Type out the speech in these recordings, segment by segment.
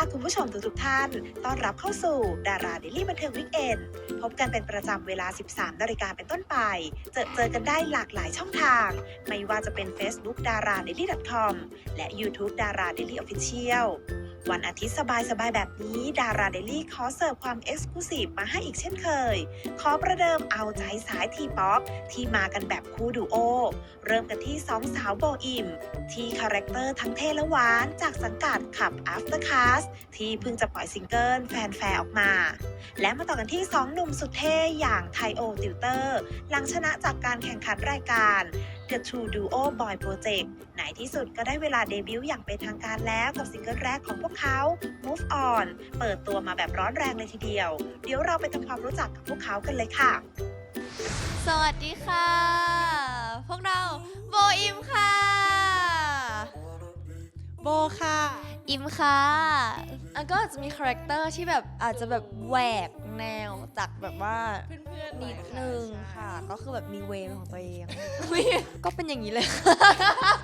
ค่ะคุณผู้ชมทุกๆท่าน ต้อนรับเข้าสู่ดาราเดลี่บันเทิงวิกเอนพบกันเป็นประจำเวลา 13 นาฬิกาเป็นต้นไป เจอเจอกันได้หลากหลายช่องทาง ไม่ว่าจะเป็น Facebook ดารา d a i l y c o m และ YouTube ดารา Daily Official วันอาทิตย์สบายๆแบบนี้ ดาราเดลี่ขอเสิร์ฟความเอ็กซ์คลูซีฟมาให้อีกเช่นเคย ขอประเดิมเอาใจสายทีป๊อปที่มากันแบบคู่ดูโอ เริ่มกันที่สองสาวโบอิม ที่คาแรคเตอร์ทั้งเท่และหวาน จากสังกัดขับ After Cast ที่เพิ่งจะปล่อยซิงเกิลแฟนแฟร์ออกมา และมาต่อกันที่2หนุ่มสุดเท่อย่างไทโอติวเตอร์ หลังชนะจากการแข่งขันรายการ The True Duo Boy Project ไหนที่สุดก็ได้เวลาเดบิวต์อย่างเป็นทางการแล้วกับซิงเกิลแรกของพวกเขา Move On เปิดตัวมาแบบร้อนแรงเลยทีเดียว เดี๋ยวเราไปทำความรู้จักกับพวกเขากันเลยค่ะ สวัสดีค่ะ พวกเราโบอิมค่ะ โบค่ะ อิมค่ะ อันก็อาจจะมีคาแรคเตอร์ที่แบบอาจจะแบบแหวก แนวจากแบบว่าเพื่อนๆนิดนึงใช่ค่ะ ก็คือแบบมีเวย์ของตัวเอง ก็เป็นอย่างนี้เลย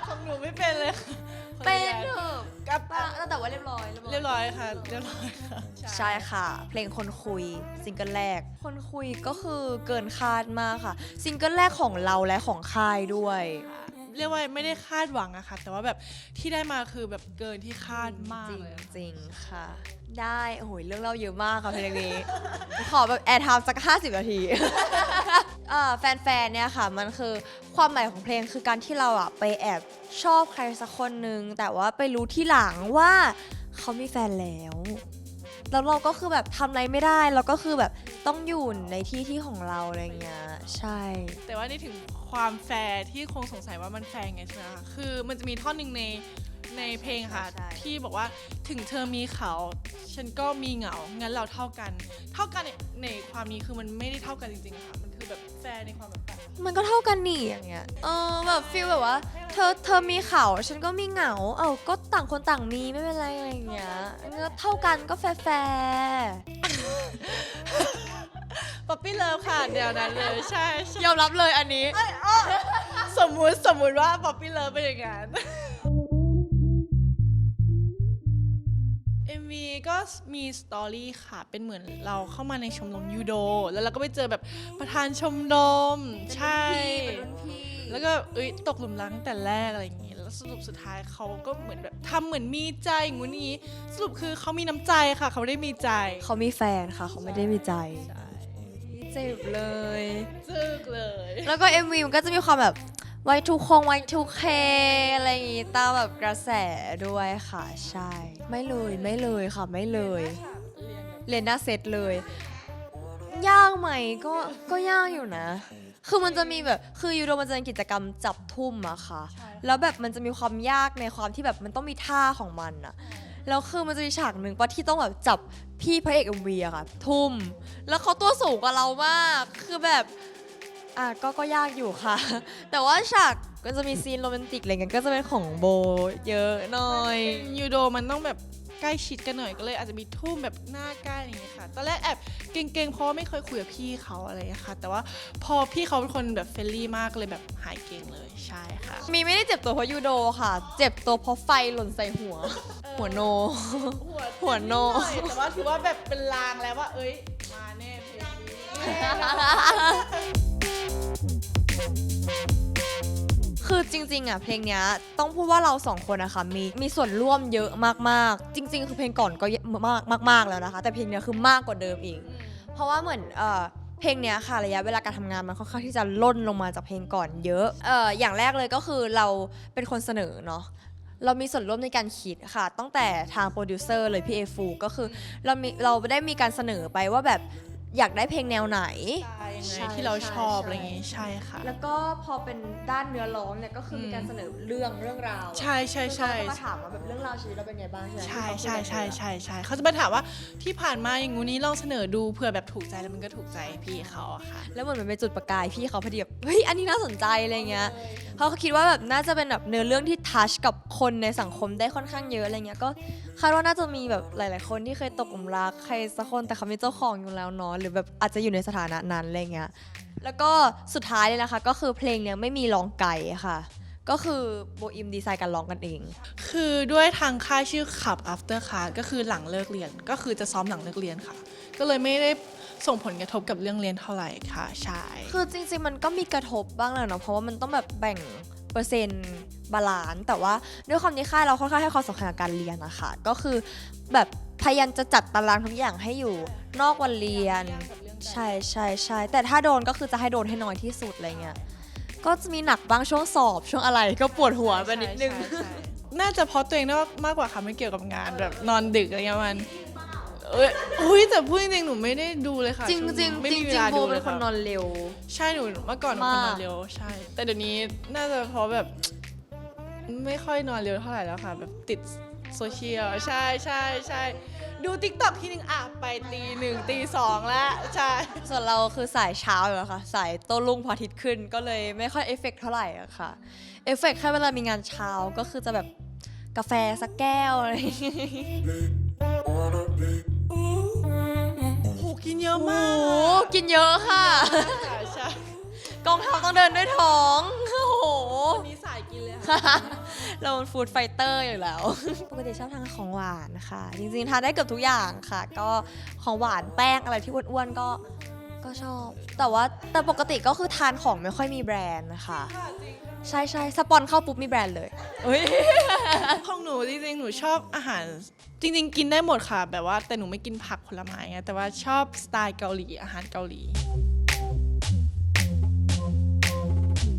ของหนูไม่เป็นเลยค่ะเป็นคเถนละอะกับป้าแต่ว่าเรียบร้อยเรียบร้อยค่ะ เรียบร้อยค่ะ ใช่ค่ะ เพลงคนคุยซิงเกิลแรก คนคุยก็คือเกินคาดมากค่ะ ซิงเกิลแรกของเราและของค่ายด้วย เรียกว่าไม่ได้คาดหวังอะค่ะ แต่ว่าแบบที่ได้มาคือแบบเกินที่คาดมากจริงเลยจริงค่ะ ได้โอ้โหเรื่องเล่าเยอะมากค่ะเพลงนี้ ขอแบบแอร์ไทม์สัก 50 นาทีแฟนๆ เนี่ยค่ะ มันคือความหมายของเพลงคือการที่เราอะไปแอบชอบใครสักคนหนึ่งแต่ว่าไปรู้ที่หลังว่าเขามีแฟนแล้ว แล้วเราก็คือแบบทำอะไรไม่ได้เราก็คือแบบต้องอยู่ในที่ที่ของเราอะไรเงี้ยใช่ แต่ว่านี่ถึงความแฟร์ที่คงสงสัยว่ามันแฟร์ไงใช่ไหมคะคือมันจะมีท่อนหนึ่งในในเพลงค่ะ ใช่ ที่บอกว่าถึงเธอมีเขา ฉันก็มีเหงา งั้นเราเท่ากัน เท่ากันในในความนี้คือมันไม่ได้เท่ากันจริงๆค่ะมัน คือแบบแฟร์ในความแบบต่างมันก็เท่ากันนี่อย่างเงี้ย เออแบบฟีลแบบว่า เธอเธอมีเขาฉันก็มีเหงา เออก็ต่างคนต่างมีไม่เป็นไรอะไรอย่างเงี้ยก็เท่ากันก็แฟร์แฟร์ป๊อปปี้เลิฟค่ะเดียวนั้นเลยใช่ใช่ยอมรับเลยอันนี้ สมมุติสมมุติว่าป๊อปปี้เลิฟเป็นอย่างนั้น ก็มีสตอรี่ค่ะ เป็นเหมือนเราเข้ามาในชมรมยูโด แล้วเราก็ไปเจอแบบประธานชมรม ใช่เป็นรุ่นพี่ แล้วก็เอ้ยตกหลุมรักตั้งแต่แรกอะไรอย่างงี้ แล้วสรุปสุดท้ายเขาก็เหมือนแบบทำเหมือนมีใจงูนงี้ สรุปคือเขามีน้ำใจค่ะ เขาไม่ได้มีใจเขามีแฟนค่ะเขาไม่ได้มีใจใช่เจ็บเลย ซึกเลย แล้วก็ MV มันก็จะมีความแบบ ไวทูคงไวทูเคอะไรอย่างงี้ตามแบบกระแสด้วยค่ะใช่ ไม่เลยไม่เลยค่ะไม่เลยเรียนหน้าเซตเลย ยากไหมก็ก็ยากอยู่นะ คือมันจะมีแบบคือยูโรมันจะเป็นกิจกรรมจับทุ่มอะค่ะใช่แล้วแบบมันจะมีความยากในความที่แบบมันต้องมีท่าของมันอะแล้วคือมันจะมีฉากหนึ่งปะที่ต้องแบบจับพี่พระเอกเอ็มวีอะค่ะ ทุ่ม แล้วเขาตัวสูงกว่าเรามาก คือแบบ อะก็ก็ยากอยู่ค่ะ แต่ว่าฉากก็จะมีซีนโรแมนติกอะไรเงี้ยก็จะเป็นของโบเยอะหน่อย ยูโดมันต้องแบบใกล้ชิดกันหน่อยก็เลยอาจจะมีทุ่มแบบหน้าใกล้อะไรอย่างเงี้ยค่ะตอนแรกแอบเก่งๆเพราะว่าไม่เคยคุยกับพี่เขาอะไรอย่างเงี้ยค่ะ แต่ว่าพอพี่เขาเป็นคนแบบเฟรนลี่มากเลยแบบหายเก่งเลยใช่ค่ะ มีไม่ได้เจ็บตัวเพราะยูโดค่ะ เจ็บตัวเพราะไฟหล่นใส่หัว หัวโน หัวหัวโนหอยแต่ว่าถือว่าแบบเป็นลางแล้วว่า เอ้ยมาแน่เพลงนี้ คือจริงๆอะเพลงเนี้ยต้องพูดว่าเราสองคนนะคะมีมีส่วนร่วมเยอะมากๆ จริง ๆ คือเพลงก่อนก็เยอะมากมากๆแล้วนะคะ แต่เพลงเนี้ยคือมากกว่าเดิมอีก เพราะว่าเหมือนเอ่อเพลงเนี้ยค่ะระยะเวลาการทำงานมันค่อนข้างที่จะล่นลงมาจากเพลงก่อนเยอะเอ่ออย่างแรกเลยก็คือเราเป็นคนเสนอเนาะเรามีส่วนร่วมในการคิดค่ะ ตั้งแต่ทางโปรดิวเซอร์เลยพี่เอฟูก็คือเรามีเราได้มีการเสนอไปว่าแบบ อยากได้เพลงแนวไหน ใช่ยังไงใช่ที่เราชอบใช่อะไรอย่างงี้ใช่ค่ะ แล้วก็พอเป็นด้านเนื้อร้องเนี่ยก็คือมีการเสนอเรื่องเรื่องราวใช่ใช่ใช่คือเขาจะมาถามว่าแบบเรื่องราวชีวิตเราเป็นไงบ้างใช่ไหมใช่ที่ใช่เขาคุยกันใช่ใช่ใช่เขาจะมาถามว่าที่ผ่านมาอย่างงูนี้ลองเสนอดูเผื่อแบบถูกใจแล้วมันก็ถูกใจพี่เขาอะค่ะ แล้วเหมือนมันเป็นจุดประกายพี่เขาพอดีแบบเฮ้ยอันนี้น่าสนใจอะไรเงี้ยเขาก็คิดว่าแบบน่าจะเป็นแบบเนื้อเรื่องที่ทัชกับคนในสังคมได้ค่อนข้างเยอะอะไรเงี้ยก็คาดว่าน่าจะมีแบบหลาย ๆ คนที่เคยตกหลุมรักใครสักคนแต่เขามีเจ้าของอยู่แล้วเนาะหรือแบบอาจจะอยู่ในสถานะนั้นอะไรเงี้ยแล้วก็สุดท้ายเลยนะคะ ก็คือเพลงเนี้ยไม่มีร้องไก่ค่ะ ก็คือโบอิมดีไซน์การร้องกันเอง คือด้วยทางค่ายชื่อขับ after class ก็คือหลังเลิกเรียน ก็คือจะซ้อมหลังเลิกเรียนค่ะ ก็เลยไม่ได้ส่งผลกระทบกับเรื่องเรียนเท่าไหร่ค่ะใช่คือจริง ๆ มันก็มีกระทบบ้างแหละเนาะเพราะว่ามันต้องแบบแบ่ง เปอร์เซ็นต์บาลานซ์แต่ว่าด้วยความที่ค่ายเราค่อนข้างให้ความสำคัญกับการเรียนนะคะก็คือแบบพยายามจะจัดตารางทุกอย่างให้อยู่นอกวันเรียน ใช่ใช่ใช่แต่ถ้าโดนก็คือจะให้โดนให้น้อยที่สุดอะไรเงี้ยก็จะมีหนักบ้างช่วงสอบช่วงอะไรก็ปวดหัวไปนิดนึง น่าจะเพราะตัวเองมามากกว่าค่ะไม่เกี่ยวกับงานแบบนอนดึกอะไรเงี้ยมัน เอ้ยอุ้ยแต่พูดจริงๆหนูไม่ได้ดูเลยค่ะจริงช่วจริงไม่จริมีงเวจริงลาโบดูเลเป็ยนคค่ะนนอนเร็ว ใช่หนูเมื่อก่อนหนูเป็นคนนอนมาก เร็วใช่ แต่เดี๋ยวนี้น่าจะเพราะแบบ ไม่ค่อยนอนเร็วเท่าไหร่แล้วค่ะ แบบติดโซเชียลใช่ใช่ใช่ดูติ๊กต็อกทีนึงอะไปตีหนึ่งตีสองแล้วใช่ ส่วนเราคือสายเช้าอยู่แล้วค่ะ สายโต้รุ่งพระอาทิตย์ขึ้นก็เลยไม่ค่อยเอฟเฟกต์เท่าไหร่อะค่ะ เอฟเฟกต์แค่เวลามีงานเช้าก็คือจะแบบกาแฟสักแก้วอะไรอย่างงี้โอ้โหกิน เยอะโอ้มากโหกินเยอะค่ะใช่ใช่กองทัพต้องเดินด้วยท้อง โอ้โห วันนี้สายกินเลยค่ะ เราเป็นฟู้ดไฟเตอร์อยู่แล้ว ปกติชอบทานของหวานค่ะ จริงๆทานได้เกือบทุกอย่างค่ะ ก็ของหวานแป้งอะไรที่อ้วนๆก็ก็ชอบ แต่ว่าแต่ปกติก็คือทานของไม่ค่อยมีแบรนด์นะคะ ใช่ใช่สปอนเข้าปุ๊บมีแบรนด์เลยเฮ้ยของหนูจริงๆ หนูชอบอาหาร จริง ๆ กินได้หมดค่ะ แบบว่าแต่หนูไม่กินผักผลไม้ไงแต่ว่าชอบสไตล์เกาหลีอาหารเกาหลี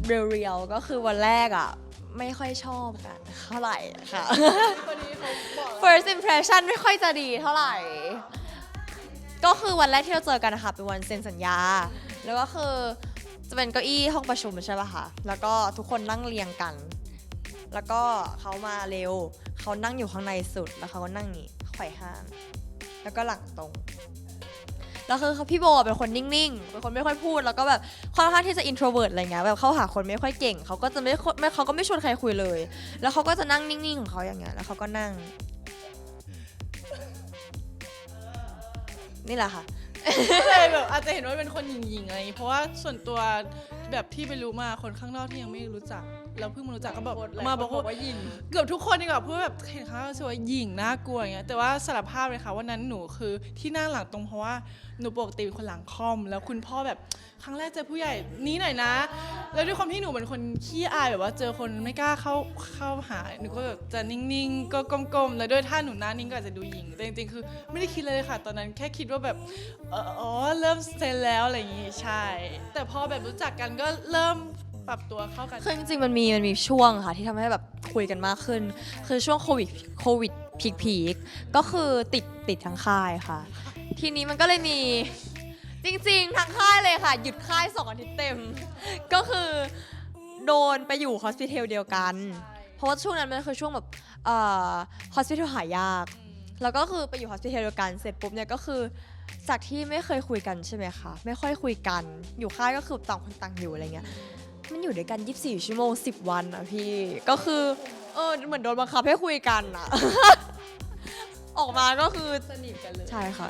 เรียวๆก็คือวันแรกอะ ไม่ค่อยชอบกันเท่าไหร่ค่ะ first impression ไม่ค่อยจะดีเท่าไหร่ ก็คือวันแรกที่เราเจอกันนะคะเป็นวันเซ็นสัญญา แล้วก็คือ จะเป็นเก้าอี้ห้องประชุมใช่ป่ะคะ แล้วก็ทุกคนนั่งเรียงกัน แล้วก็เขามาเร็ว เขานั่งอยู่ข้างในสุด แล้วเขาก็นั่งนี้ไขว่ห้าง แล้วก็หลังตรง แล้วคือพี่โบเป็นคนนิ่งๆ เป็นคนไม่ค่อยพูด แล้วก็แบบค่อนข้างที่จะ introvert อะไรเงี้ย แบบเข้าหาคนไม่ค่อยเก่ง เขาก็จะไม่ไม่เขาก็ไม่ชวนใครคุยเลย แล้วเขาก็จะนั่งนิ่งๆของเขาอย่างเงี้ย แล้วเขาก็นั่ง นี่แหละค่ะ ก็เลยแบบอาจจะเห็นว่าเป็นคนหยิงๆอะไรอย่างงี้เพราะว่าส่วนตัวแบบที่ไปรู้มาคนข้างนอกที่ยังไม่รู้จัก เราเพิ่งมารู้จักก็แบบมาบอกว่ายิงเกือบทุกคนดีกว่าเพราะแบบเห็นเขารู้สึกว่าหยิงน่ากลัวอย่างเงี้ยแต่ว่าสารภาพเลยค่ะวันนั้นหนูคือที่นั่งหลังตรงเพราะว่าหนูปกติเป็นคนหลังคอม แล้วคุณพ่อแบบครั้งแรกเจอผู้ใหญ่นี้หน่อยนะ แล้วด้วยความที่หนูเป็นคนขี้อายแบบว่าเจอคนไม่กล้าเข้าเข้าหาหนูก็แบบจะนิ่งๆก็ก้มๆแล้วด้วยท่าหนูหน้านิ่งก็อาจจะดูหยิงแต่จริงๆคือ ไม่ได้คิดเลยค่ะ ตอนนั้นแค่คิดว่าแบบเอ่ออ๋อเริ่มเซนแล้วอะไรอย่างงี้ใช่ แต่พอแบบรู้จักกันก็เริ่ม ปรับตัวเข้ากัน คือจริงๆมันมีมันมีช่วงค่ะ ที่ทำให้แบบคุยกันมากขึ้น คือช่วงโควิดโควิดพีคพีคก็คือติดติดทั้งค่ายค่ะ ทีนี้มันก็เลยมีจริงๆทั้งค่ายเลยค่ะ หยุดค่ายสองอาทิตย์เต็ม ก็คือโดนไปอยู่ฮอสพิทอลเดียวกัน เพราะว่าช่วงนั้นมันคือช่วงแบบเอ่อฮอสพิทอลหายาก แล้วก็คือไปอยู่ฮอสพิทอลเดียวกันเสร็จปุ๊บเนี่ยก็คือจากที่ไม่เคยคุยกันใช่ไหมคะไม่ค่อยคุยกันอยู่ค่ายก็คือต่างคนต่างอยู่อะไรเงี้ย มันอยู่ด้วยกัน 24 ชั่วโมง 10 วันอะพี่ ก็คือ เออ เหมือนโดนบังคับให้คุยกันอะออกมาก็คือสนิทกันเลย ใช่ค่ะ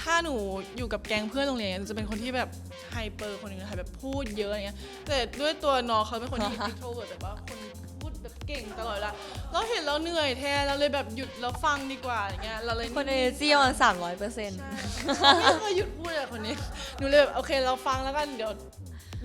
ถ้าหนูอยู่กับแก๊งเพื่อนโรงเรียนหนูจะเป็นคนที่แบบไฮเปอร์คนหนึงนะคะแบบพูดเยอะอะไรเงี้ย แต่ด้วยตัวน้องเขาเป็นคนที่อินโทรเวิร์ดแบบว่าคนพูดแบบเก่งตลอดเวลาเราเห็นเราเหนื่อยแทนเราเลยแบบหยุดแล้วฟังดีกว่าอย่างเงี้ยเราเลยคนเอเจียมัน300เปอร์เซ็นต์ใช่ไม่เคยหยุดพูดเลยคนนี้หนูเลยแบบโอเคเราฟังแล้วกันเดี๋ยว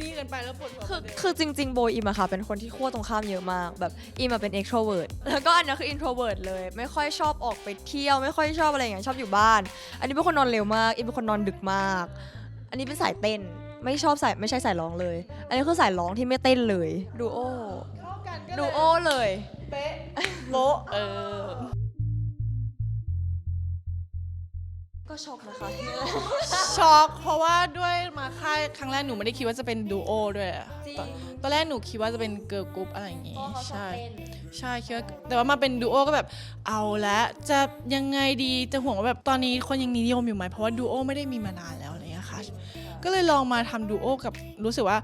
นี่กันไปแล้วปวดหัวคือเหมืนเดิมคือจริง ๆ โบอิมอะค่ะ เป็นคนที่ขั้วตรงข้ามเยอะมาก แบบอิมอะเป็น extrovert แล้วก็อันนี้คือ introvert เลย ไม่ค่อยชอบออกไปเที่ยว ไม่ค่อยชอบอะไรอย่างเงี้ยชอบอยู่บ้าน อันนี้เป็นคนนอนเร็วมากอิมเป็นคนนอนดึกมาก อันนี้เป็นสายเต้นไม่ชอบสายไม่ใช่สายร้องเลย อันนี้คือสายร้องที่ไม่เต้นเลยดูโอเข้ากันก็ดูเลยโอเลย เป๊ะโละเออ ก็ช็อกนะคะ ช็อกเพราะว่าด้วยมาค่ายครั้งแรกหนูไม่ได้คิดว่าจะเป็นดูโอด้วยอะจริง ตอนตอนแรกหนูคิดว่าจะเป็นเกิร์ลกรุ๊ปอะไรอย่างงี้ เพราะเขาชอบใช่ เต้น ใช่คิดว่าแต่ว่ามาเป็นดูโอก็แบบเอาละจะยังไงดีจะห่วงว่าแบบตอนนี้คนยังนิยมอยู่ไหมเพราะว่าดูโอไม่ได้มีมานานแล้วอะไรอย่างเงี้ยค่ะก็เลยลองมาทำดูโอกับรู้สึกว่า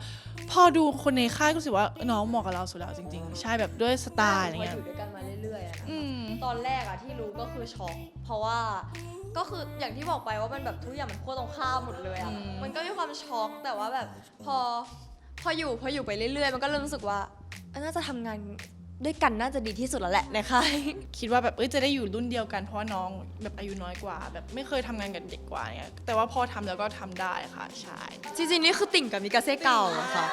พอดูคนในค่ายก็รู้สึกว่าน้องเหมาะกับเราสุดแล้วจริง ๆ ใช่แบบด้วยสไตล์อะไรเงี้ยอยู่ด้วยกันมาเรื่อยๆอะนะอืม ตอนแรกอะที่รู้ก็คือช็อกเพราะว่าก็คืออย่างที่บอกไปว่ามันแบบทุกอย่างมันขั้วตรงข้ามหมดเลยอะอืม มันก็มีความช็อกแต่ว่าแบบพอพพออยู่พออยู่ไปเรื่อยๆ มันก็เริ่มรู้สึกว่าเอ้ยน่าจะทำงาน ด้วยกันน่าจะดีที่สุดแล้วแหละในค่ายคิดว่าแบบเอ้ยจะได้อยู่รุ่นเดียวกันเพราะว่าน้องแบบอายุน้อยกว่า แบบไม่เคยทำงานกับเด็กกว่าเนี่ยแต่ว่าพอทำแล้วก็ทำได้ค่ะใช่จริงๆนี่คือติ่งกับมิกาเซ่เก่าอะค่ะ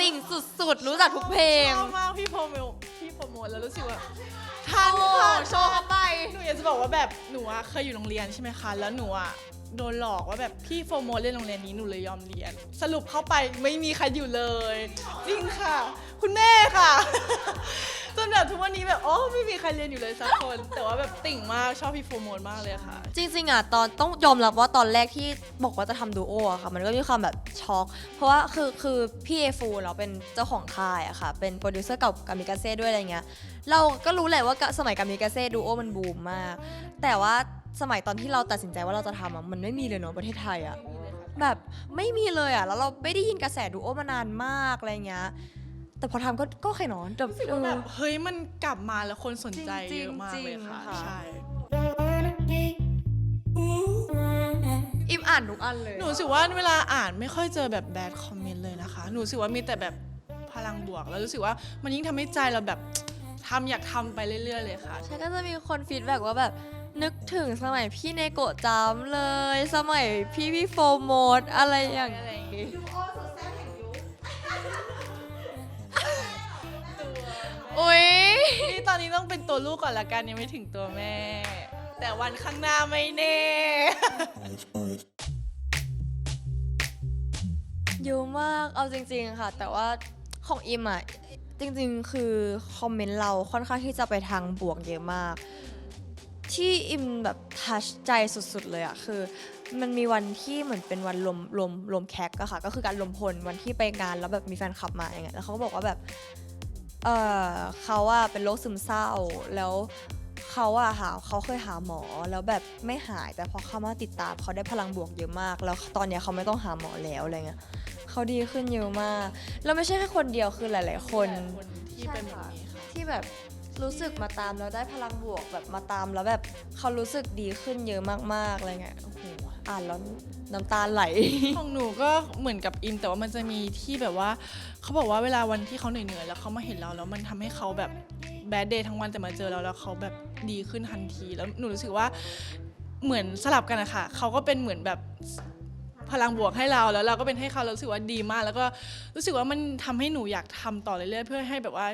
ติ่งสุดๆ รู้จักทุกเพลง ชอบมากพี่โปรโมทพี่โปรโมทแล้วรู้สึกว่าทันค่ะโชว์เข้าไป หนูอยากจะบอกว่าแบบหนูอะเคยอยู่โรงเรียนใช่ไหมคะแล้วหนูอะ โดนหลอกว่าแบบพี่โฟโมเล่นโรงเรียนนี้หนูเลยยอมเรียน สรุปเข้าไปไม่มีใครอยู่เลย จริงค่ะ คุณแม่ค่ะ จนแบบทุกวันนี้แบบโอ้ไม่มีใครเรียนอยู่เลยสักคน แต่ว่าแบบติ่งมากชอบพี่โฟโมมากเลยค่ะ จริงๆอะตอนต้องยอมรับว่าตอนแรกที่บอกว่าจะทำดูโออะค่ะ มันก็มีความแบบช็อก เพราะว่าคือคือพี่เอฟูเราเป็นเจ้าของค่ายอะค่ะ เป็นโปรดิวเซอร์เก่ากับมิกาเซ่ด้วยอะไรเงี้ย เราก็รู้แหละว่าสมัยกับมิกาเซ่ดูโอมันบูมมาก แต่ว่า สมัยตอนที่เราตัดสินใจว่าเราจะทำอะมันไม่มีเลยเนาะประเทศไทยอะแบบไม่มีเลยอะแล้วเราไม่ได้ยินกระแสดูโอมานานมากอะไรเงี้ยแต่พอทำก็ก็โอเคเนาะแต่รู้สึกว่าแบบเฮ้ยมันกลับมาแล้วคนสนใจจริเยงๆอะมากเลยค่ะจริงค่ะใช่อิมอ่านทุกอันเลย หนูรู้สึกว่าเวลาอ่านไม่ค่อยเจอแบบแบดคอมเมนต์เลยนะคะ หนูรู้สึกว่ามีแต่แบบพลังบวก แล้วรู้สึกว่ามันยิ่งทำให้ใจเราแบบทำอยากทำไปเรื่อย ๆ เลยค่ะ ใช่ก็จะมีคนฟีดแบ็กว่าแบบ นึกถึงสมัยพี่เนโกะจามเลย สมัยพี่พี่โฟโมดอะไรอย่างอะไรอย่างงี้อุ้ยนี่ตอนนี้ต้องเป็นตัวลูกก่อนละกันยังไม่ถึงตัวแม่ แต่วันข้างหน้าไม่แน่ เยอะมากเอาจริง ๆค่ะ แต่ว่าของอิมอะจริง ๆ คือคอมเมนต์เราค่อนข้างที่จะไปทางบวกเยอะมาก ที่อิมแบบทัชใจสุดๆเลยอะคือ มันมีวันที่เหมือนเป็นวันรวมรวมรวมแคกอะค่ะ ก็คือการรวมพลวันที่ไปงานแล้วแบบมีแฟนคลับมาอย่างเงี้ยแล้วเขาก็บอกว่าแบบเออเขาอะเป็นโรคซึมเศร้าแล้วเขาอะหาเขาเคยหาหมอแล้วแบบไม่หายแต่พอเขามาติดตามเขาได้พลังบวกเยอะมาก แล้วตอนเนี้ยเขาไม่ต้องหาหมอแล้วอะไรเงี้ยเขาดีขึ้นเยอะมาก แล้วไม่ใช่แค่คนเดียวคือหลาย ๆ คนคนที่เป็นแบบนี้ค่ะที่แบบ รู้สึกมาตามแล้วได้พลังบวกแบบมาตามแล้วแบบเขารู้สึกดีขึ้นเยอะมากๆอะไรเงี้ยโอ้โหอ่านแล้วน้ำตาไหล ของหนูก็เหมือนกับอิมแต่ว่ามันจะมีที่แบบว่าเขาบอกว่าเวลาวันที่เขาเหนื่อยๆแล้วเขามาเห็นเราแล้วมันทำให้เขาแบบแบดเดย์ทั้งวันแต่มาเจอเราแล้วเขาแบบดีขึ้นทันที แล้วหนูรู้สึกว่าเหมือนสลับกันอะค่ะเขาก็เป็นเหมือนแบบ พลังบวกให้เราแล้วเราก็เป็นให้เขาเรารู้สึกว่าดีมาก แล้วก็รู้สึกว่ามันทำให้หนูอยากทำต่อเรื่อยๆเพื่อให้แบบว่า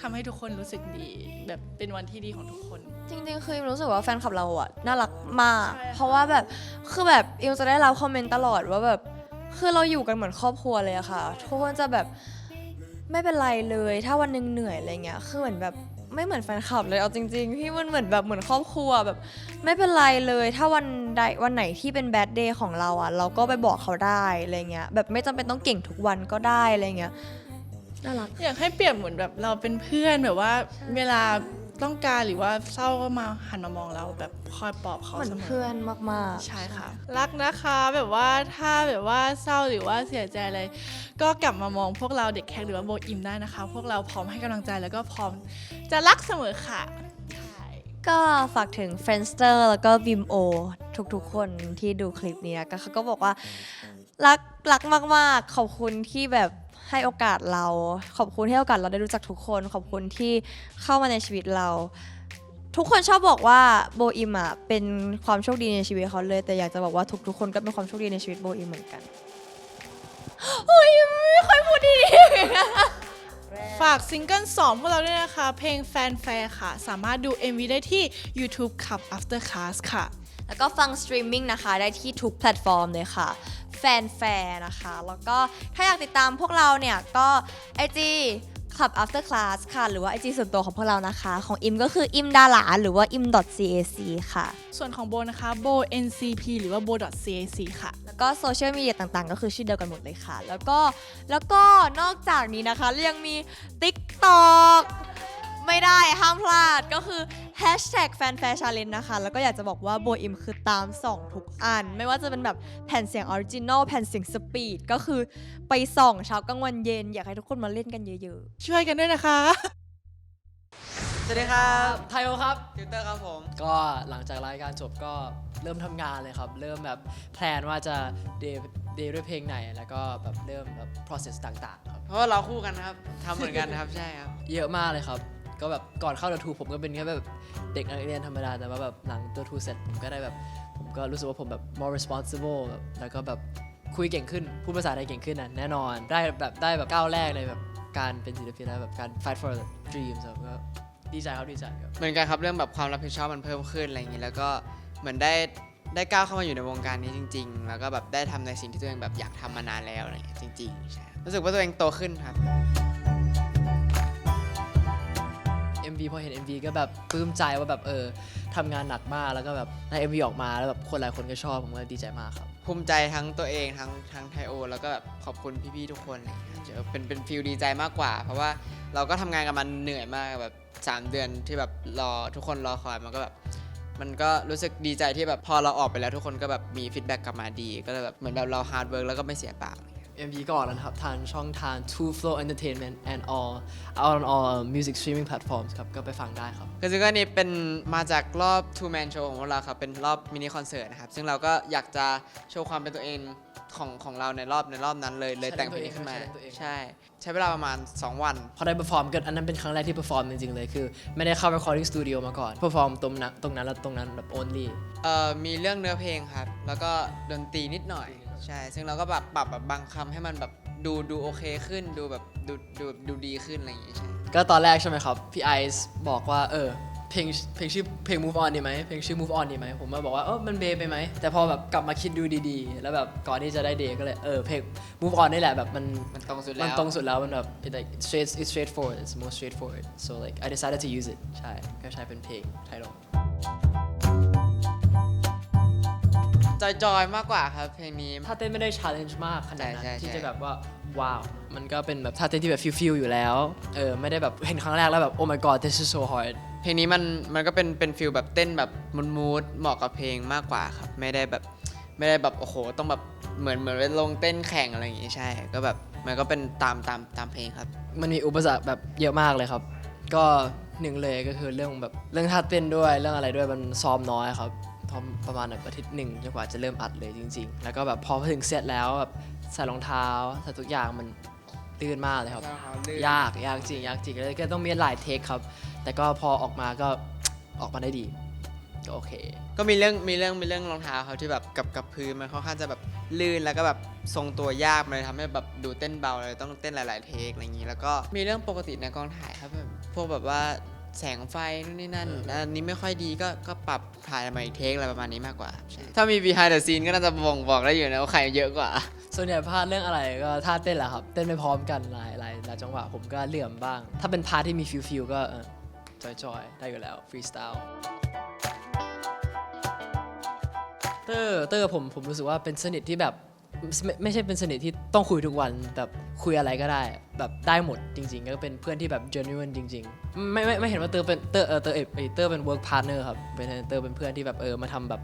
ทำให้ทุกคนรู้สึกดี แบบเป็นวันที่ดีของทุกคน จริงๆคืออิมรู้สึกว่าแฟนคลับเราอะน่ารักมากใช่ค่ะเพราะว่าแบบคือแบบอิมจะได้รับคอมเมนต์ตลอดว่าแบบคือเราอยู่กันเหมือนครอบครัวเลยอะค่ะ ทุกคนจะแบบไม่เป็นไรเลย ถ้าวันหนึงเหนื่อยอะไรเงี้ยคือเหมือนแบบ ไม่เหมือนแฟนคลับเลยเอาจริงๆพี่มันเหมือนแบบเหมือนครอบครัวแบบ ไม่เป็นไรเลย ถ้าวันใดวันไหนที่เป็นแบดเดย์ของเราอะเราก็ไปบอกเขาได้อะไรเงี้ยแบบไม่จำเป็นต้องเก่งทุกวันก็ได้อะไรเงี้ยน่ารัก อยากให้เปรียบเหมือนแบบเราเป็นเพื่อนแบบว่าเวลา ต้องการหรือว่าเศร้าก็มาหันมามองเราแบบคอยปลอบเขาเหมือนเสมอ เพื่อนมากๆ ใช่ค่ะ รักนะคะแบบว่าถ้าแบบว่าเศร้าหรือว่าเสียใจอะไร ก็กลับมามองพวกเราเด็กแคกหรือว่าโบอิมได้นะคะ พวกเราพร้อมให้กำลังใจแล้วก็พร้อมจะรักเสมอค่ะใช่ก็ฝากถึง f r i e n d s t e r แล้วก็ Vimeo ทุกๆ คนที่ดูคลิปนี้ก็เขาก็บอกว่า รักรักมากๆ ขอบคุณที่แบบ ให้โอกาสเรา ขอบคุณที่ให้โอกาสเราได้รู้จักทุกคน ขอบคุณที่เข้ามาในชีวิตเรา ทุกคนชอบบอกว่าโบอิมอะเป็นความโชคดีในชีวิตเขาเลย แต่อยากจะบอกว่าทุกๆคนก็เป็นความโชคดีในชีวิตโบอิมเหมือนกันโอ้ยไม่ค่อยพูดดีฝากซิงเกิล2พวกเราด้วยนะคะ เพลงแฟนแฟร์ค่ะ สามารถดู MV ได้ที่ YouTube ขับ After Class ค่ะ แล้วก็ฟังสตรีมมิ่งนะคะ ได้ที่ทุกแพลตฟอร์มเลยค่ะ แฟนแฟร์นะคะ แล้วก็ถ้าอยากติดตามพวกเราเนี่ย ก็ IG Club After Class ค่ะ หรือว่า IG ส่วนตัวของพวกเรานะคะ ของอิมก็คืออิมดาราหรือว่า im.cac ค่ะ ส่วนของโบนะคะโบ NCP หรือว่า bo.cac ค่ะ แล้วก็โซเชียลมีเดียต่างๆ ก็คือชื่อเดียวกันหมดเลยค่ะ แล้วก็แล้วก็นอกจากนี้นะคะยังมี TikTok ไม่ได้ห้ามพลาดก็คือ Hashtag แฟนแฟร์ชาเลนนะคะ แล้วก็อยากจะบอกว่าโบอิมคือตามส่องทุกอัน ไม่ว่าจะเป็นแบบแผ่นเสียงออริจินอลแผ่นเสียงสปีดก็คือไปส่องเช้ากลางวันเย็น อยากให้ทุกคนมาเล่นกันเยอะช่วยกันด้วยนะคะ สวัสดีครับไทโอครับ ติวเตอร์ครับผม ก็หลังจากรายการจบก็เริ่มทำงานเลยครับ เริ่มแบบแพลนว่าจะเดย์เดย์ด้วยเพลงไหน แล้วก็แบบเริ่มแบบ process ต่างๆครับราะว่าเราคู่กันนะครับทำเหมือนกันนะครับ ใช่ครับ เยอะมากเลยครับ ก็แบบก่อนเข้าเตัวทูผมก็เป็นแค่แบบเด็กนักเรียนธรรมดาแต่ว่าแบบหลังเตัวทูเสร็จผมก็ได้แบบผมก็รู้สึกว่าผมแบบ more responsible แบบแล้วก็แบบคุยเก่งขึ้นพูดภาษาไทยเก่งขึ้นน่ะแน่นอนได้แบบได้แบบก้าวแรกเลยแบบการเป็นศิลปินแล้วแบบการ fight for dreams ครับก็ดีใจครับดีใจครับเหมือนกันครับเรื่องแบบความรับผิดชอบมันเพิ่มขึ้นอะไรอย่างนี้แล้วก็เหมือนได้ได้ก้าวเข้ามาอยู่ในวงการนี้จริง ๆ แล้วก็แบบได้ทำในสิ่งที่ตัวเองแบบอยากทำมานานแล้วอะไรอย่างเงี้ยจริงๆใช่รู้สึกว่าตัวเองโตขึ้นครับ MV พอเห็น MV ก็แบบปลื้มใจว่าแบบเออทำงานหนักมากแล้วก็แบบใน MV ออกมาแล้วแบบคนหลายคนก็ชอบผมก็ดีใจมากครับ ภูมิใจทั้งตัวเองทั้งทั้งไทโอ แล้วก็แบบขอบคุณพี่ๆทุกคนอะไรอย่างเลยเจอเป็นเป็นฟิลดีใจมากกว่า เพราะว่าเราก็ทำงานกันมันเหนื่อยมากแบบสามเดือนที่แบบรอทุกคนรอคอยมันก็แบบ มันก็รู้สึกดีใจที่แบบพอเราออกไปแล้วทุกคนก็แบบมีฟีดแบ็กกลับมาดี ก็เลยแบบเหมือนแบบเราฮาร์ดเวิร์กแล้วก็ไม่เสียเปล่า MV ก็ออกแล้วนะครับ ทางช่องทาง Two Flow Entertainment and all out on all music streaming platforms ครับ ก็ไปฟังได้ครับก็ซึ่งก็นี่เป็นมาจากรอบ two man show ของพวกเราครับ เป็นรอบมินิคอนเสิร์ตนะครับ ซึ่งเราก็อยากจะโชว์ความเป็นตัวเองของของเราในรอบในรอบนั้นเลยเลยแต่งเพลงนี้ขึ้นมา ใช้ตัวเองใช่ใช้เวลาประมาณ 2 วัน พอได้ perform ก็อันนั้นเป็นครั้งแรกที่ perform จริงๆเลยคือ ไม่ได้เข้า recording studio มาก่อน perform ตรงนั้นตรงนั้นแล้วตรงนั้นแบบ only เอ่อมีเรื่องเนื้อเพลงครับ แล้วก็ดนตรีนิดหน่อย ใช่ ซึ่งเราก็แบบปรับแบบบางคำให้มันแบบดูดูโอเคขึ้น ดูแบบดูดูดูดีขึ้นอะไรอย่างงี้ใช่ ก็ตอนแรกใช่ไหมครับ พี่ไอซ์บอกว่าเออเพลงเพลงชื่อเพลง move on ดีไหมเพลงชื่อ move on ดีไหมผมมาบอกว่าเออมันเบไปไหม แต่พอแบบกลับมาคิดดูดีๆ แล้วแบบก่อนที่จะได้เดย์ก็เลยเออเพลง move on นี่แหละแบบมันมันตรงสุดมัแล้นวตรงสุดแล้วมันแบบ it like straight it's straightforward it's most straightforward so like I decided to use it ใช่ก็ใช้เป็นเพลง title จอยๆ มากกว่าครับเพลงนี้ ถ้าเต้นไม่ได้ challenge มากขนาดนั้ใช่นใช่ที่ใช่ จะแบบว่าว้าว มันก็เป็นแบบท่าเต้นที่แบบฟิลๆอยู่แล้วเออไม่ได้แบบเห็นครั้งแรกแล้วแบบ oh my god this is so hard เพลงนี้มันมันก็เป็นเป็นฟิลแบบเต้นแบบมูดมูดเหมาะกับเพลงมากกว่าครับ ไม่ได้แบบไม่ได้แบบโอ้โหต้องแบบเหมือนเหมือนไปลงเต้นแข่งอะไรอย่างงี้ใช่ ก็แบบมันก็เป็นตามตามตามเพลงครับ มันมีอุปสรรคแบบเยอะมากเลยครับ ก็หนึ่งเลยก็คือเรื่องแบบเรื่องท่าเต้นด้วยเรื่องอะไรด้วยมันซ้อมน้อยครับทอม ประมาณแบบอาทิตย์หนึ่งจนกว่าจะเริ่มอัดเลยจริง ๆ แล้วก็แบบพอถึงเสร็จแล้วแบบใส่รองเท้าใส่ทุกอย่างมันตื่นมากเลยครับ ยากยากจริงยากจริงเลยก็ต้องมีหลายเทคครับ แต่ก็พอออกมาก็ออกมาได้ดีก็โอเค ก็มีเรื่องมีเรื่องมีเรื่องรองเท้าเขาที่แบบกับกับพื้นมันค่อนข้างจะแบบลื่นแล้วก็แบบทรงตัวยากมันเลยทำให้แบบดูเต้นเบาเลยต้องเต้นหลาย ๆ เทคอะไรอย่างนี้ แล้วก็มีเรื่องปกติในกองถ่ายครับแบบพวกแบบว่า แสงไฟนู่นนี่นั่นเอออันนี้ไม่ค่อยดีก็ก็ปรับถ่ายมาอีกเทคอะไรประมาณนี้มากกว่าใช่ถ้ามี behind the scene ก็น่าจะบ่งบอกได้อยู่นะว่าใครเยอะกว่า ส่วนใหญ่พลาดเรื่องอะไรก็ท่าเต้นแหละครับ เต้นไม่พร้อมกันหลายหลายหลายจังหวะผมก็เหลื่อมบ้าง ถ้าเป็นพาร์ทที่มีฟิลฟิลก็จอยจอยๆได้อยู่แล้วฟรีสไตล์เตอร์เตอร์ผมผมรู้สึกว่าเป็นสนิทที่แบบ ไม่ไม่ใช่เป็นสนิทที่ต้องคุยทุกวันแบบคุยอะไรก็ได้ แบบได้หมดจริง ๆ ก็เป็นเพื่อนที่แบบ genuine จริง ๆ ไม่ไม่ไม่เห็นว่าเตอร์เป็นเตอร์เออเตอร์เอยเอยเตอร์เป็น work partner ครับเป็นเตอร์เป็นเพื่อนที่แบบเออมาทำแบบ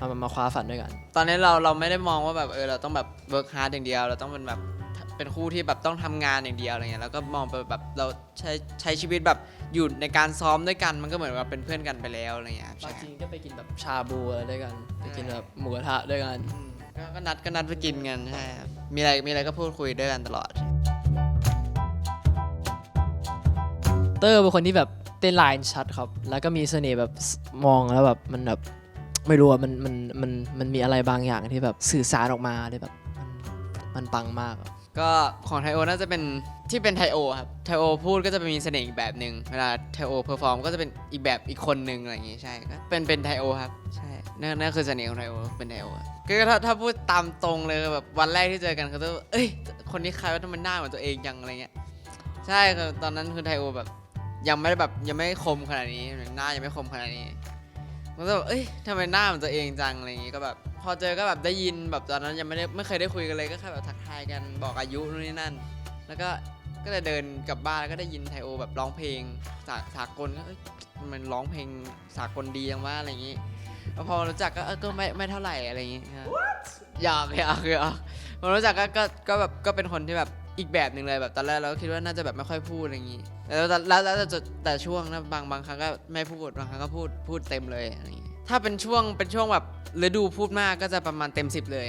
มามามาคว้าฝันด้วยกันตอนนี้เราเราไม่ได้มองว่าแบบเออเราต้องแบบ work hard อย่างเดียว เราต้องเป็นแบบเป็นคู่ที่แบบต้องทำงานอย่างเดียวอะไรเงี้ยแล้วก็มองไปแบบเราใช้ใช้ชีวิตแบบอยู่ในการซ้อมด้วยกันมันก็เหมือนว่าเป็นเพื่อนกันไปแล้วอะไรเงี้ยครับบางใช่ ทีก็ไปกินแบบชาบูอะไรด้วยกัน ไปกินแบบหมูกระทะด้วยกัน อืม ก็ก็นัดก็นัดไปกินกันใช่ครับมีอะไรมีอะไรก็พูดคุยด้วยกันตลอด เตอร์เป็นคนที่แบบเต้นไลน์ชัดครับ แล้วก็มีเสน่ห์แบบมองแล้วแบบมันแบบไม่รู้อะมันมันมันมันมีอะไรบางอย่างที่แบบสื่อสารออกมาเลยแบบมันมันปังมากอะก็ของไทโอน่าจะเป็นที่เป็นไทโอครับไทโอพูดก็จะมีเสน่ห์อีกแบบหนึ่งเวลาไทโอเพอร์ฟอร์มก็จะเป็นอีกแบบอีกคนหนึ่งอะไรอย่างงี้ใช่ก็เป็นเป็นไทโอครับใช่ นั่นนั่นคือเสน่ห์ของไทโอเป็นไทโอครับก็ถ้าถ้าพูดตามตรงเลยแบบวันแรกที่เจอกันเขาจะเอ้ย คนนี้ใครว่าทำไมหน้าเหมือนตัวเองยังอะไรเงี้ยใช่คือตอนนั้นคือไทโอแบบ ยังไม่ได้แบบยังไม่คมขนาดนี้หน้ายังไม่คมขนาดนี้มันก็แบบเอ้ยทำไมหน้าเหมันตัวเองจังอะไรอย่างงี้ก็แบบพอเจอก็แบบได้ยินแบบตอนนั้นยังไม่ได้ไม่เคยได้คุยกันเลยก็แค่แบบทักทายกันบอกอายุนู่นนี่นั่น แล้วก็ก็เลยเดินกลับบ้านแล้วก็ได้ยินไทโอแบบร้องเพลงสาสากลก็มันร้องเพลงสากลดีจังว่าอะไรอย่างงี้แล้ว พอรู้จักก็เออก็ไม่ไม่เท่าไหร่อะไรอย่างงี้อยากอยากอยากพอรู้จักก็ก็ก็แบบก็เป็นคนที่แบบอีกแบบหนึ่งเลยแบบตอนแรกเราก็คิดว่าน่าจะแบบไม่ค่อยพูดอะไรอย่างงี้แล้วแต่แล้วแล้วแต่แต่ช่วงนะบางบางครั้งก็ไม่พูดบางครั้งก็พูดพูดเต็มเลยอะไรอย่างงี้ถ้าเป็นช่วงเป็นช่วงแบบฤดูพูดมากก็จะประมาณเต็มสิบเลย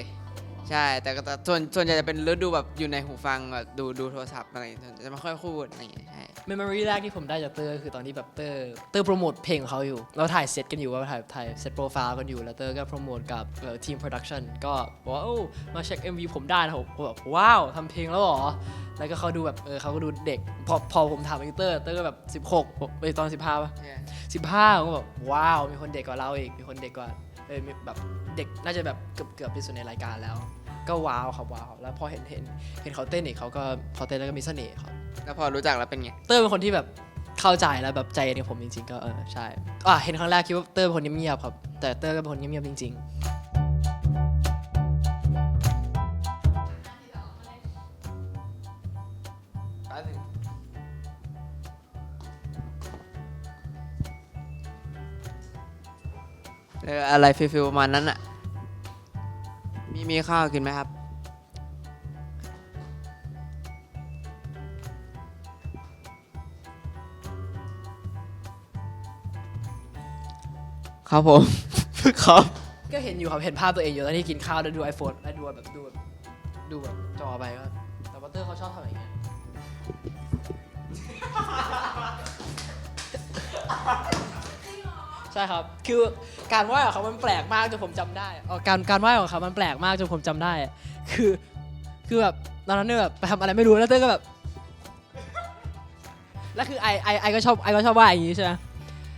ใช่ แต่ก็แต่ส่วนส่วนใหญ่จะเป็นฤดูแบบอยู่ในหูฟังแบบดูดูโทรศัพท์อะไรอย่างเงี้ยจะไม่ค่อยพูดอะไรอย่างเงี้ยใช่ เมมโมรีแรกที่ผมได้จากเตอร์คือตอนที่แบบเตอร์เตอร์โปรโมทเพลงของเขาอยู่ เราถ่ายเซตกันอยู่ว่าถ่ายถ่ายเซตโปรไฟล์กันอยู่แล้วเตอร์ก็โปรโมทกับทีมโปรดักชันก็บอกว่าโอ้มาเช็ค MV ผมได้นะผมผมแบบว้าวทำเพลงแล้วเหรอ แล้วก็เขาดูแบบเออเขาก็ดูเด็ก พอพอผมถามไปเตอร์เตอร์ก็แบบ 16ผมเอ้ยตอน 15ป่ะ 15ผมก็แบบว้าวมีคนเด็กกว่าเราอีกมีคนเด็กกว่า เออมีแบบเด็กน่าจะแบบเกือบเกือบที่สุดในรายการแล้ว ก็ว้าวครับว้าวแล้วพอเห็นเห็นเห็นเขาเต้นอีกเขาก็พอเต้นแล้วก็มีเสน่ห์ครับแล้วพอรู้จักแล้วเป็นไงเตอร์เป็นคนที่แบบเข้าใจแล้วแบบใจเย็นกับผมจริงๆ ก็เออใช่อะเห็นครั้งแรกคิดว่าเตอร์เป็นคนเงียบๆครับ แต่เตอร์ก็เป็นคนเงียบๆจริงเอออะไรฟิลๆประมาณนั้นอะมีมีข้าวกินไหมครับ ครับผม ครับๆก็เห็นอยู่ครับเห็นภาพตัวเองอยู่ตอนที่กินข้าวแล้วดู iPhone แล้วดูแบบดูแบบดูแบบจอไปก็แต่ว่าเตอร์เขาชอบทำอย่างเงี้ย ใช่ครับ คือการไหว้ของเขามันแปลกมากจนผมจำได้อ๋อการการไหว้ของเขามันแปลกมากจนผมจำได้อะคือ คือแบบตอนนั้นเนี่ยแบบไปทำอะไรไม่รู้แล้วเต้ยก็แบบ แล้วคือไอไอไอก็ชอบไอก็ชอบไหว้อย่างงี้ใช่ไหม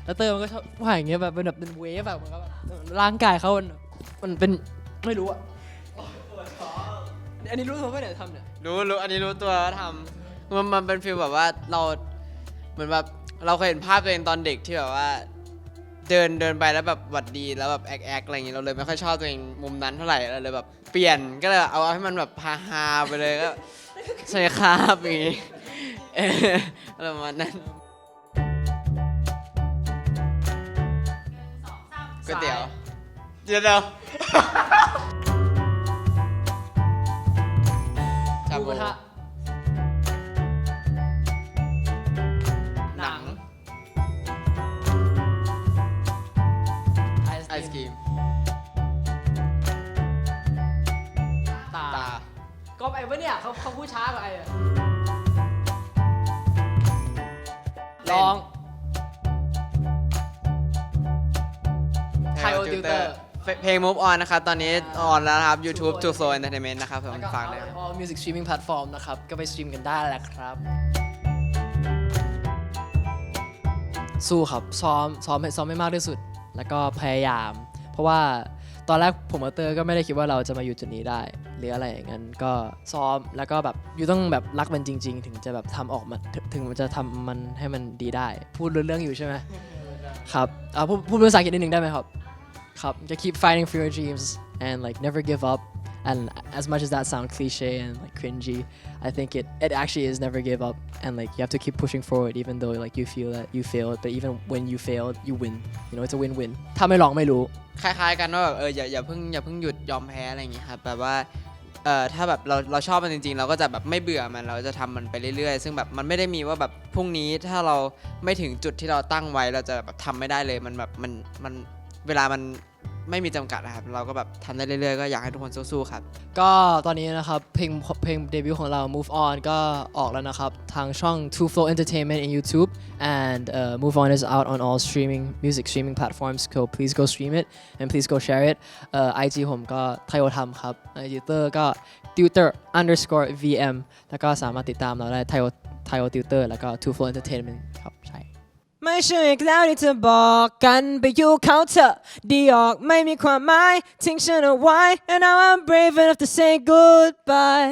แล้วเต้ยมันก็ชอบไหว้อย่างเงี้ยแบบเป็นแบบเป็นเวฟแบบมันก็แบบร่างกายเขามันมันเป็นไม่รู้อะอันนี้รู้ตัวไม่เนี่ยทำเนี่ย รู้รู้อันนี้รู้ตัวว่าทำมันมันเป็นฟีลแบบว่าเราเหมือนแบบเราเคยเห็นภาพตัวเองตอนเด็กที่แบบว่า เดินเดินไปแล้วแบบหวัดดีแล้วแบบแอกแอกอะไรอย่างเงี้ยเราเลยไม่ค่อยชอบตัวเองมุมนั้นเท่าไหร่เราเลยแบบเปลี่ยนก็เลยเอาให้มันแบบฮาฮาๆไปเลยก็ใช่ครับอย่างงี้เอออะไรประมาณนั้นก๋วยเตี๋ยวเดี๋ยวเดี๋ยวหมูก ศกรีม ตาตา ก็ไอ้ปะเนี่ยเขาเขาพูดช้ากว่าไอ้อะลองไทยโอติวเตอร์เพลง Move On นะครับ ตอนนี้ออนแล้วนะครับ YouTube to Flow Entertainment นะครับผมฝากเลยแล้วก็ all music streaming platform นะครับ ก็ไปสตรีมกันได้แหละครับ สู้ครับ ซ้อม ซ้อมให้ซ้อมให้มากที่สุด แล้วก็พยายาม เพราะว่าตอนแรกผมกับเตอร์ก็ไม่ได้คิดว่าเราจะมาอยู่จุดนี้ได้ หรืออะไรอย่างนั้นก็ซ้อมแล้วก็แบบอยู่ต้องแบบรักมันจริง ๆ ถึงจะแบบทำออกมาถึงมันจะทำมันให้มันดีได้ พูดเรื่องอยู่ใช่ไหมครับอ่าพูดพูดภาษาอังกฤษนิดนึงได้ไหมครับครับ จะ keep fighting for your dreams and like never give up and as much as that sound cliche and like cringy I think it it actually is never give up and like you have to keep pushing forward even though like you feel that you failed but even when you failed you win you know it's a win-win ถ้าไม่ลองไม่รู้ คล้ายๆ กันว่าแบบเอออย่าอย่าเพิ่งอย่าเพิ่งหยุดยอมแพ้อะไรอย่างเงี้ยครับแบบว่าเออถ้าแบบเราเราชอบมันจริงๆ เราก็จะแบบไม่เบื่อมันเราจะทำมันไปเรื่อยๆ ซึ่งแบบมันไม่ได้มีว่าแบบพรุ่งนี้ถ้าเราไม่ถึงจุดที่เราตั้งไว้เราจะแบบทำไม่ได้เลยมันแบบมันมันเวลามัน ไม่มีจำกัดนะครับ เราก็แบบทำได้เรื่อยๆ ก็อยากให้ทุกคนสู้ๆครับ ก็ตอนนี้นะครับ เพลงเพลงเดบิวต์ของเรา Move On ก็ออกแล้วนะครับ ทางช่อง Two Flow Entertainment in YouTube and uh, Move On is out on all streaming music streaming platforms so please go stream it and please go share it เอ่อ IG ผมก็ไทโอทำครับ IG เตอร์ก็ tutor underscore vm แล้วก็สามารถติดตามเราได้ไทโอไทโอ tutor แล้วก็ Two Flow Entertainment ครับใช่ ไม่ใช่อีกแล้วที่เธอบอกกันไปอยู่เขาเธอดีออกไม่มีความหมายทิ้งฉันเอาไว้ and now I'm brave enough to say goodbye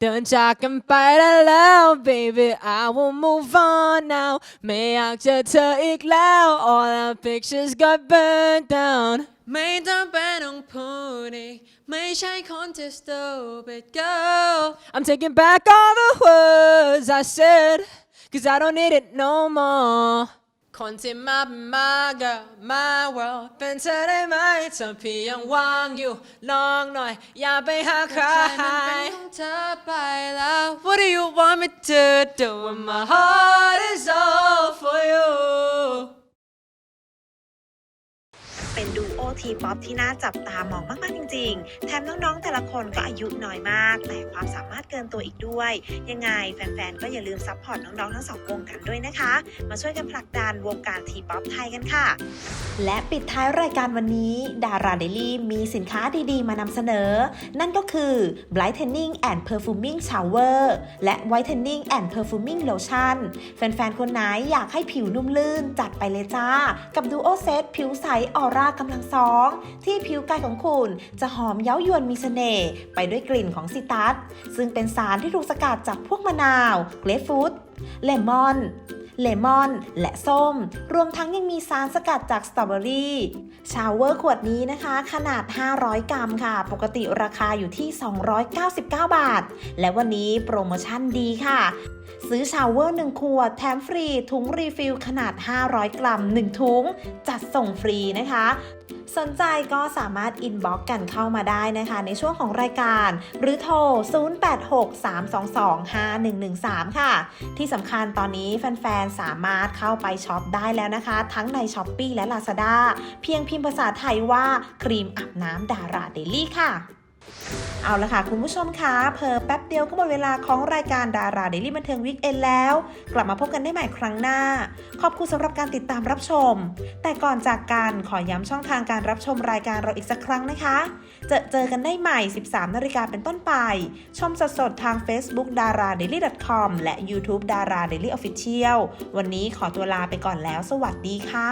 เดินจากกันไปได้แล้ว baby I will move on now ไม่อยากเจอเธออีกแล้ว all our pictures got burned down ไม่ต้องเป็นต้องพูดอีกไม่ใช่คนที่ stupid girl I'm taking back all the words I said Cause I don't need it no more คนที่มาเป็นมา girl my world เป็นเธอได้ไหมเธอพี่ยังว่างอยู่ลองหน่อยอย่าไปหาใครใจมันเป็นของเธอไปแล้ว What do you want me to do When my heart is all for you เป็นดูโอทีป๊อปที่น่าจับตามองมาก ๆ จริง ๆ แถมน้อง ๆ แต่ละคนก็อายุน้อยมาก แต่ความสามารถเกินตัวอีกด้วย ยังไงแฟน ๆ ก็อย่าลืมซัพพอร์ตน้อง ๆ ทั้งสองวงกันด้วยนะคะ มาช่วยกันผลักดันวงการทีป๊อปไทยกันค่ะ และปิดท้ายรายการวันนี้ ดาราเดลี่มีสินค้าดีๆ มานำเสนอ นั่นก็คือ Brightening and Perfuming Shower และ Whitening and Perfuming Lotion แฟน ๆ คนไหนอยากให้ผิวนุ่มลื่นจัดไปเลยจ้า กับดูโอเซตผิวใสออร่ากำลังสองที่ผิวกายของคุณจะหอมเย้ายวนมีเสน่ห์ไปด้วยกลิ่นของซิตัส ซึ่งเป็นสารที่ถูกสกัดจากพวกมะนาว เกรฟฟรุตเลมอนเลมอน และส้ม รวมทั้งยังมีสารสกัดจากสตรอเบอรี่ชาวเวอร์ขวดนี้นะคะ ขนาด 500 กรัมค่ะ ปกติราคาอยู่ที่ 299 บาท และวันนี้โปรโมชั่นดีค่ะซื้อชาวเวอร์ 1 ขวด แถมฟรี ถุงรีฟิลขนาด 500 กรัม 1 ถุง จัดส่งฟรีนะคะ สนใจก็สามารถอินบ็อกกันเข้ามาได้นะคะ ในช่วงของรายการ หรือโทร 0863225113 ค่ะ ที่สำคัญตอนนี้แฟนๆ สามารถเข้าไปช็อปได้แล้วนะคะ ทั้งใน s h อ p e e และ Lazada เพียงพิมพ์ภาษาไทยว่าครีมอาบน้ำดาราเดลี่ค่ะ เอาละค่ะ คุณผู้ชมคะเพอแป๊บเดียวก็หมดเวลาของรายการดาราเดลี่บันเทิงวิกเอนแล้ว กลับมาพบกันได้ใหม่ครั้งหน้า ขอบคุณสำหรับการติดตามรับชม แต่ก่อนจากกันขอย้ำช่องทางการรับชมรายการเราอีกสักครั้งนะคะเจอเจอกันได้ใหม่ 13นาฬิกาเป็นต้นไป ชมสดๆทาง Facebook d a r a d a i l y com และ YouTube d a r a Daily Official วันนี้ขอตัวลาไปก่อนแล้ว สวัสดีค่ะ